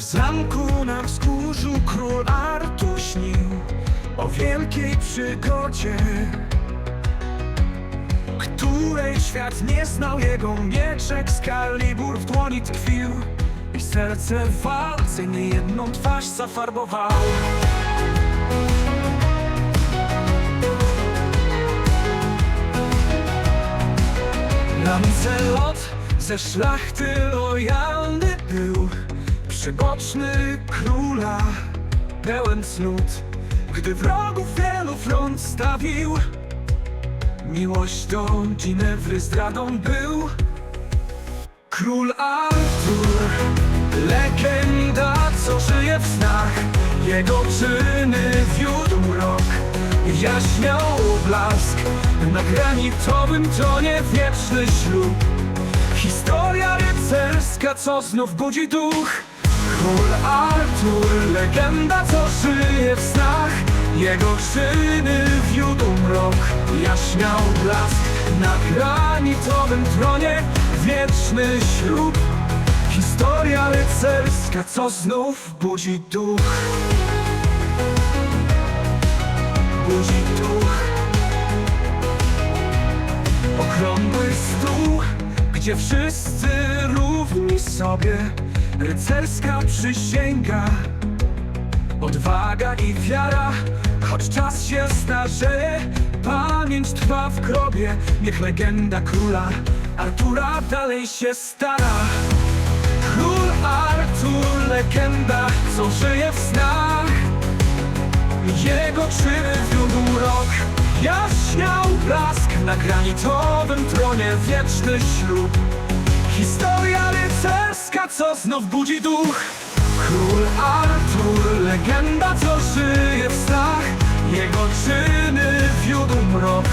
zamku na wzgórzu król Artur śnił o wielkiej przygodzie, której świat nie znał. Jego mieczek z kalibur w dłoni tkwił i serce w walce niejedną twarz zafarbował. Lancelot ze szlachty lojalny Przyboczny króla, pełen cnót Gdy wrogów wielu front stawił. Miłość do Ginewry zdradą był. Król Artur, legenda, co żyje w snach. Jego czyny wiódł mrok, jaśniał blask. Na granitowym tronie wieczny ślub. Historia rycerska, co znów budzi duch Król Artur, legenda, co żyje w snach. Jego czyny wiódł mrok, jaśniał blask. Na granitowym tronie wieczny ślub. Historia rycerska, co znów budzi duch. Budzi duch. Okrągły stół, gdzie wszyscy równi sobie Rycerska przysięga Odwaga i wiara. Choć czas się starzeje Pamięć trwa w grobie. Niech legenda króla Artura dalej się stara. Król Artur, legenda Co żyje w snach. Jego czyny wiódł rok Jaśniał blask. Na granitowym tronie Wieczny ślub co znów budzi duch. Król Artur, legenda, co żyje w snach. Jego czyny wiódł mrok.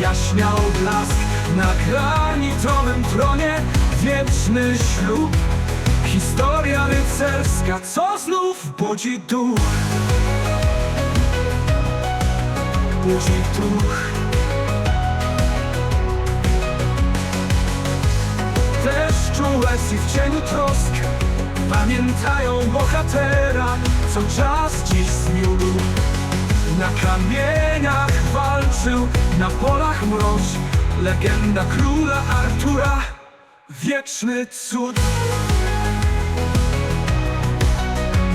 Jaśniał blask na granitowym tronie. Wieczny ślub. Historia rycerska, co znów budzi duch. Budzi duch łez i w cieniu trosk. Pamiętają bohatera Co czas dziś zmiódł Na kamieniach walczył Na polach mroż Legenda króla Artura. Wieczny cud.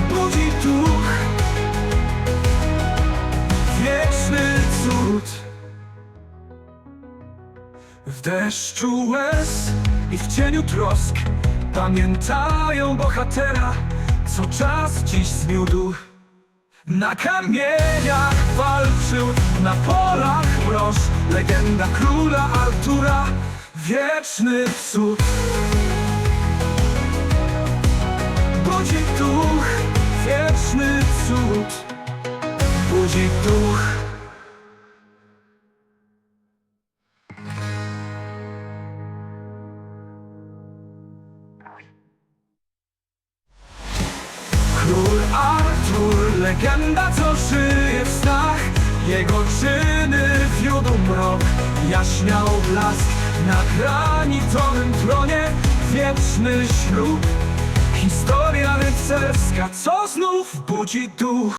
Budzi duch. Wieczny cud W deszczu łez i w cieniu trosk Pamiętają bohatera, co czas dziś zmiódł. Na kamieniach walczył, na polach mroż Legenda króla Artura, wieczny cud. Budzi duch, wieczny cud. Budzi duch legenda, co żyje w snach Jego czyny wiódł mrok, jaśniał blask Na granitowym tronie wieczny ślub. Historia rycerska, co znów budzi duch